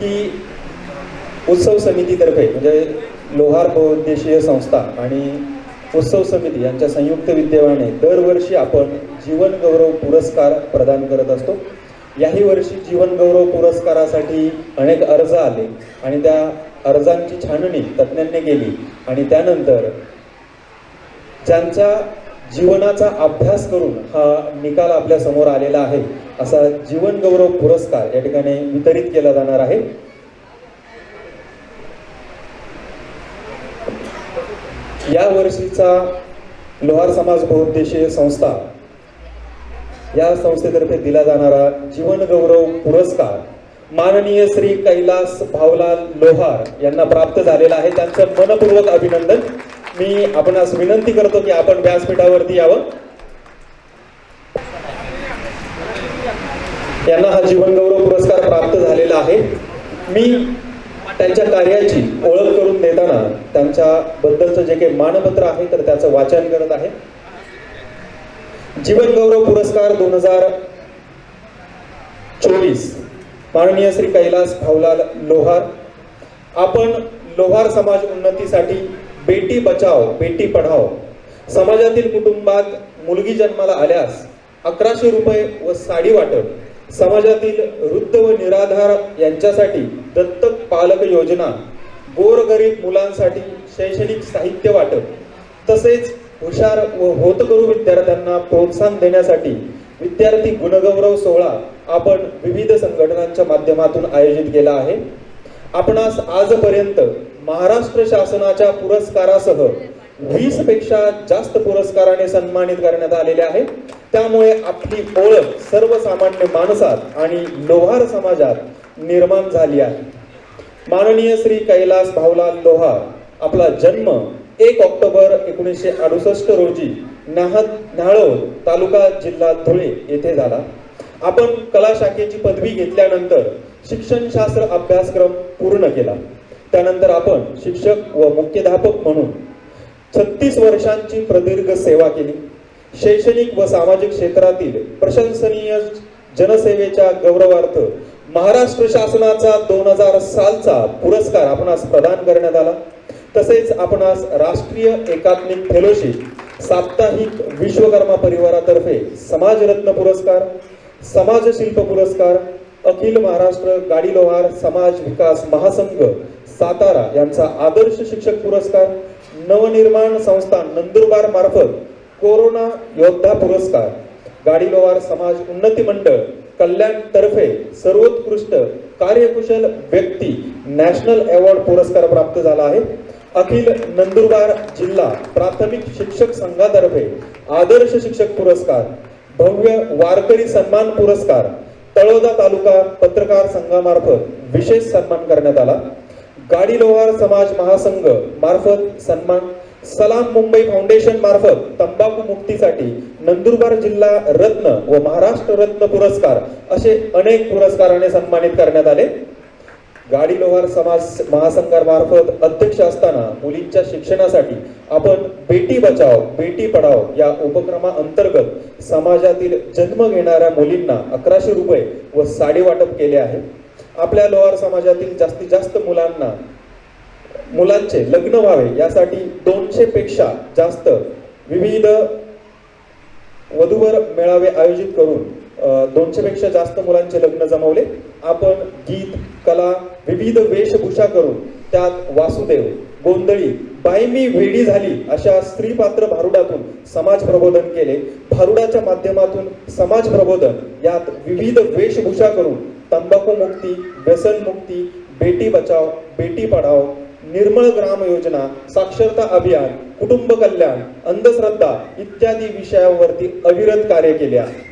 की उत्सव समितीतर्फे म्हणजे लोहार बहुउद्देशीय संस्था आणि उत्सव समिती यांच्या संयुक्त विद्यमाने दरवर्षी आपण जीवन गौरव पुरस्कार प्रदान करत असतो. याही वर्षी जीवन गौरव पुरस्कारासाठी अनेक अर्ज आले आणि त्या अर्जांची छाननी तज्ज्ञांनी केली आणि त्यानंतर ज्यांच्या जीवनाचा अभ्यास करून हा निकाल आपल्यासमोर आलेला आहे. असा जीवन गौरव पुरस्कार या ठिकाणी वितरित केला जाणार आहे. या वर्षीचा लोहार समाज बहुउद्देशीय संस्था या संस्थेतर्फे दिला जाणारा जीवन गौरव पुरस्कार माननीय श्री कैलास भावलाल लोहार यांना प्राप्त झालेला आहे. त्यांचं मनपूर्वक अभिनंदन. मी आपणास विनंती करतो की आपण व्यासपीठावरती यावं. यांना हा जीवनगौरव पुरस्कार प्राप्त झालेला आहे. मी त्यांच्या कार्याची ओळख करून देताना त्यांच्या बद्दलचं जे काही मानपत्र आहे तर त्याचं वाचन करत आहे. जीवनगौरव पुरस्कार दोन हजार चोवीस. माननीय श्री कैलास भावलाल लोहार. आपण लोहार समाज उन्नतीसाठी बेटी बचाव बेटी पढाव समाजातील कुटुंबात मुलगी जन्माला आल्यास अकराशे रुपये व साडी वाटप. समाजातील वृद्ध व निराधार यांच्यासाठी दत्तक पालक योजना. गोरगरीब मुलांसाठी शैक्षणिक साहित्य वाटप. तसेच हुशार व होतकरू विद्यार्थ्यांना प्रोत्साहन देण्यासाठी विद्यार्थी गुणगौरव सोहळा आपण विविध संघटनांच्या माध्यमातून आयोजित केला आहे. आपणास आजपर्यंत महाराष्ट्र शासनाच्या पुरस्कारासह वीसपेक्षा जास्त पुरस्काराने सन्मानित करण्यात आलेले आहे. त्यामुळे आपली ओळख सर्वसामान्य माणसात आणि लोहार समाजात निर्माण झाली आहे. माननीय श्री कैलास भावलाल लोहार आपला जन्म एक ऑक्टोबर एकोणीसशे अडुसष्ट रोजी नाहद न्हाळोद तालुका जिल्हा धुळे येथे झाला. आपण कला शाखेची पदवी घेतल्यानंतर शिक्षणशास्त्र अभ्यासक्रम पूर्ण केला. त्यानंतर आपण शिक्षक व मुख्याध्यापक म्हणून छत्तीस वर्षांची प्रदीर्घ सेवा केली. शैक्षणिक व सामाजिक क्षेत्रातील प्रशंसनीय जनसेवेच्या गौरवार्थ महाराष्ट्र शासनाचा दोन हजार सालचा पुरस्कार आपणास प्रदान करण्यात आला. तसेच आपणास राष्ट्रीय एकात्मिक फेलोशिप साप्ताहिक विश्वकर्मा परिवारातर्फे समाजरत्न पुरस्कार समाजशिल्प पुरस्कार अखिल महाराष्ट्र गाडी लोहार समाज विकास महासंघ सातारा यांचा आदर्श शिक्षक पुरस्कार नवनिर्माण संस्था नंदुरबार मार्फत कोरोना योद्धा पुरस्कार गाडी लोहार समाज उन्नती मंडळ कल्याण तर्फे सर्वोत्कृष्ट कार्यकुशल व्यक्ती नॅशनल अवॉर्ड पुरस्कार प्राप्त झाला आहे. अखिल नंदुरबार जिल्हा प्राथमिक शिक्षक संघातर्फे आदर्श शिक्षक पुरस्कार भव्य वारकरी सन्मान पुरस्कार तळोदा तालुका पत्रकार संघामार्फत विशेष सन्मान करण्यात आला. गाडी लोहार समाज महासंघ मार्फत सन्मान. सलाम मुंबई फाउंडेशन मार्फत तंबाखू मुक्तीसाठी नंदुरबार जिल्हा रत्न व महाराष्ट्र रत्न पुरस्कार असे अनेक पुरस्काराने सन्मानित करण्यात आले. गाडी लोहार समाज महासंघामार्फत अध्यक्ष असताना मुलींच्या शिक्षणासाठी आपण बेटी बचाव बेटी पढाव या उपक्रमा अंतर्गत समाजातील जन्म घेणाऱ्या मुलींना अकराशे रुपये व साडी वाटप केले आहे. आपल्या लोहार समाजातील जास्तीत जास्त मुलांना मुलांचे लग्न व्हावे यासाठी दोनशे पेक्षा जास्त विविध वधूवर मेळावे आयोजित करून दोनशे पेक्षा जास्त मुलांचे लग्न जमवले. आपण गीत कला विविध वेशभूषा करून त्यात वासुदेव गोंधळी बाई मी वेडी झाली अशा स्त्रीपात्र भारुडातून समाज प्रबोधन केले. भारुडाच्या माध्यमातून समाज प्रबोधन यात विविध वेशभूषा करून तंबाखू मुक्ती व्यसन मुक्ती बेटी बचाव बेटी पढाव निर्मळ ग्राम योजना साक्षरता अभियान कुटुंब कल्याण अंधश्रद्धा इत्यादी विषयावरती अविरत कार्य केले आहे.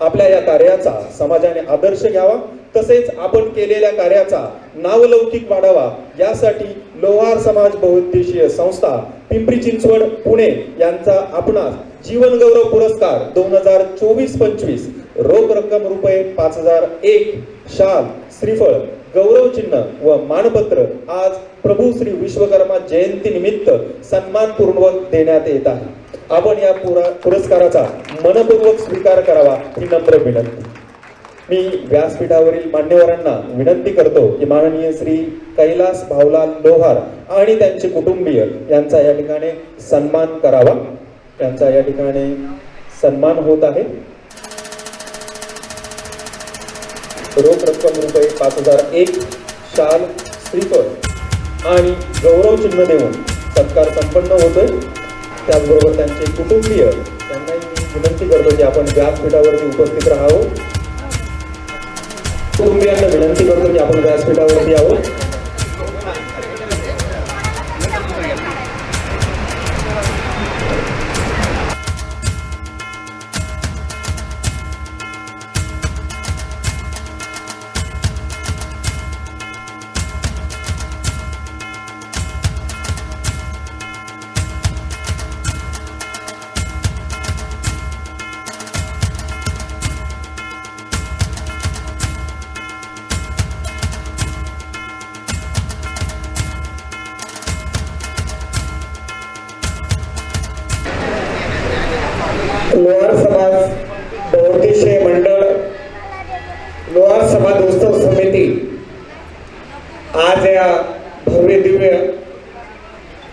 आपल्या या कार्याचा समाजाने आदर्श घ्यावा तसेच आपण केलेल्या कार्याचा नावलौकिक वाढावा. यासाठी लोहार समाज बहुउद्देशीय संस्था पिंपरी चिंचवड पुणे यांचा आपणास जीवनगौरव पुरस्कार दोन हजार चोवीस पंचवीस. रोख रक्कम रुपये पाच हजार एक. शाल श्रीफळ गौरव चिन्ह व मानपत्र आज प्रभू श्री विश्वकर्मा जयंती निमित्त सन्मानपूर्वक देण्यात येत आहे. आपण या पुरा पुरस्काराचा मनपूर्वक स्वीकार करावा ही नम्र विनंती. मी व्यासपीठावरील मान्यवरांना विनंती करतो की माननीय श्री कैलास भावलाल लोहार आणि त्यांचे कुटुंबीय यांचा या ठिकाणी सन्मान करावा. त्यांचा या ठिकाणी सन्मान होत आहे. रोख रक्कम रुपये पाच हजार एक शाल श्रीफळ आणि गौरव चिन्ह देऊन सत्कार संपन्न होतोय. त्याचबरोबर त्यांचे कुटुंबीय त्यांनाही मी विनंती करतो की आपण व्यासपीठावरती उपस्थित राहावं. कुटुंबियांना विनंती करतो की आपण व्यासपीठावरती यावं.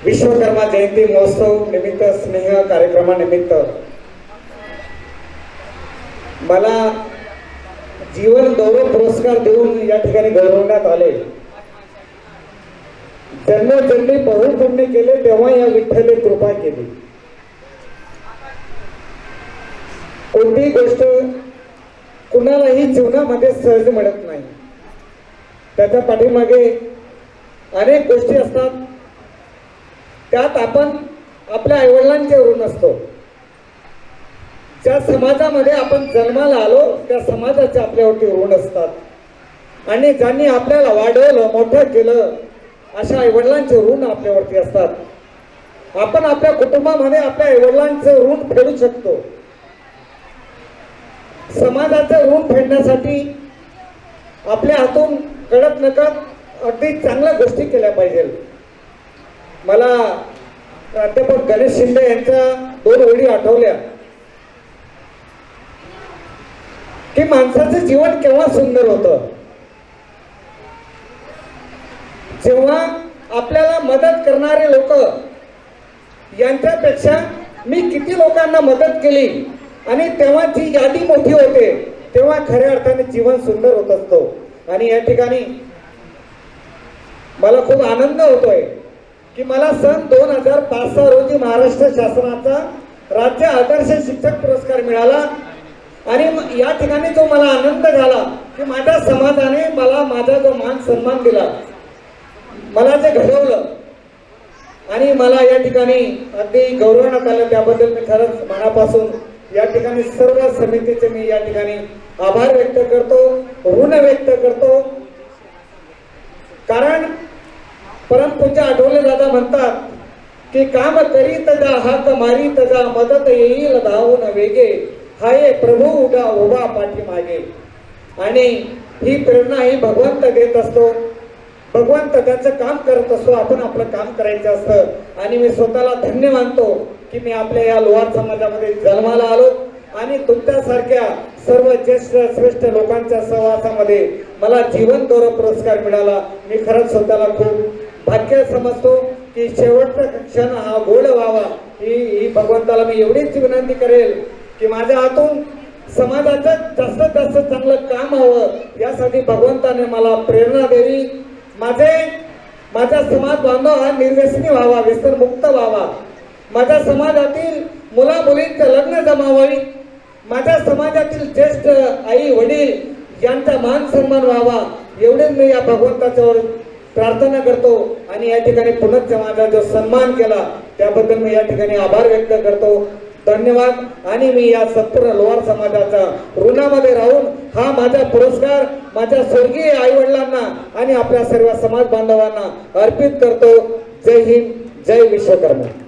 विश्वकर्मा जयंती महोत्सव निमित्त स्नेह कार्यक्रमानिमित्त मला जीवन गौरव पुरस्कार देऊन या ठिकाणी गौरवण्यात आले. जन्मोजन्मी बहुपुण्य केले तेव्हा या विठ्ठले कृपा केली. कोणतीही गोष्ट कुणालाही जीवनामध्ये सहज मिळत नाही. त्याच्या पाठीमागे अनेक गोष्टी असतात. त्यात आपण आपल्या आईवडिलांचे ऋण असतो. ज्या समाजामध्ये आपण जन्माला आलो त्या समाजाचे आपल्यावरती ऋण असतात. आणि ज्यांनी आपल्याला वाढवलं मोठं केलं अशा आईवडिलांचे ऋण आपल्यावरती असतात. आपण आपल्या कुटुंबामध्ये आपल्या आईवडिलांचे ऋण फेडू शकतो. समाजाचं ऋण फेडण्यासाठी आपल्या हातून कळत नकळत अगदी चांगल्या गोष्टी केल्या पाहिजे मला प्राध्यापक गणेश शिंदे यांच्या दोन ओळी आठवल्या. की माणसाचं जीवन केव्हा सुंदर होतं? जेव्हा आपल्याला मदत करणारे लोक यांच्यापेक्षा मी किती लोकांना मदत केली आणि तेव्हा जी यादी मोठी होते तेव्हा खऱ्या अर्थाने जीवन सुंदर होत असतो. आणि या ठिकाणी मला खूप आनंद होतोय. की मला सन दोन हजार पाच सहा रोजी महाराष्ट्र शासनाचा राज्य आदर्श शिक्षक पुरस्कार मिळाला. आणि या ठिकाणी जो मला आनंद झाला की माझ्या समाजाने मला माझा जो मान सन्मान दिला मला जे घडवलं आणि मला या ठिकाणी अगदी गौरवण्यात आलं त्याबद्दल मी खरंच मनापासून या ठिकाणी सर्व समितीचे मी या ठिकाणी आभार व्यक्त करतो ऋण व्यक्त करतो. कारण परमपूज्य आठवले दादा म्हणतात की काम करीत जा हात मारीत जा मदत येईल धावून वेगे. हाय प्रभू उगा उभा पाठीमागे. आणि ही प्रेरणा ही भगवंत देत असतो. भगवंत त्यांचं काम करत असतो. आपण आपलं काम करायचं असतं. आणि मी स्वतःला धन्य मानतो की मी आपल्या या लोहार समाजामध्ये जन्माला आलो. आणि तुमच्यासारख्या सर्व ज्येष्ठ श्रेष्ठ लोकांच्या सहवासामध्ये मला जीवन गौरव पुरस्कार मिळाला. मी खरंच स्वतःला खूप भाग्य समजतो की शेवटचा क्षण हा गोड व्हावा. ही ही भगवंताला मी एवढीच विनंती करेल की माझ्या हातून समाजाचं जास्तीत जास्त चांगलं काम हवं. यासाठी भगवंताने मला प्रेरणा द्यावी. माझे माझा समाज बांधव हा निर्व्यसनी व्हावा व्यसनमुक्त व्हावा. माझ्या समाजातील मुला मुलींचं लग्न जमावावी. माझ्या समाजातील ज्येष्ठ आई वडील यांचा मान सन्मान व्हावा. एवढे मी या भगवंताच्यावर प्रार्थना करतो आणि या ठिकाणी पुनश्च माझा जो सन्मान केला त्याबद्दल मी या ठिकाणी आभार व्यक्त करतो. धन्यवाद. आणि मी या संपूर्ण लोहार समाजाच्या ऋणामध्ये राहून हा माझा पुरस्कार माझ्या स्वर्गीय आईवडिलांना आणि आपल्या सर्व समाज बांधवांना अर्पित करतो. जय हिंद जय विश्वकर्मा.